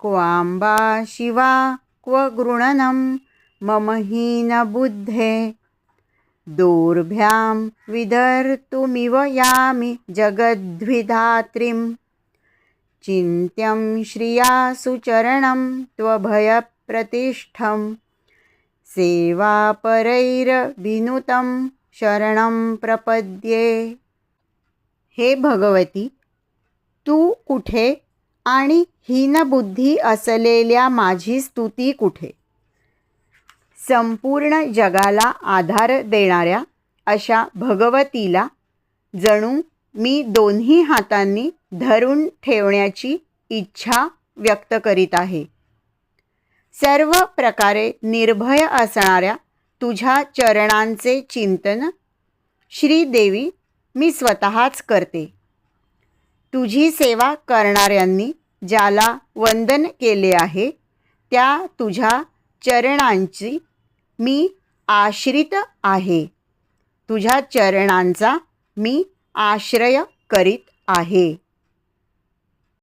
क्वांबा शिवा क्व गृणनं मम हीनबुद्धे दोर्भ्यां विधर्तुमिव यामि जगद्विधात्रीं चिन्त्यं श्रिया सुचरणं त्वभयप्रतिष्ठं सेवापरैरभिनुतं शरणं प्रपद्ये। हे भगवती तू कुठे? आणि हीनबुद्धी असलेल्या माझी स्तुती कुठे? संपूर्ण जगाला आधार देणाऱ्या अशा भगवतीला जणू मी दोन्ही हातांनी धरून ठेवण्याची इच्छा व्यक्त करीत आहे. सर्व प्रकारे निर्भय असणाऱ्या तुझ्या चरणांचे चिंतन श्रीदेवी मी स्वतःच करते. तुझी सेवा करणाऱ्यांनी ज्याला वंदन केले आहे त्या तुझ्या चरणांची मी आश्रित आहे. तुझ्या चरणांचा मी आश्रय करीत आहे.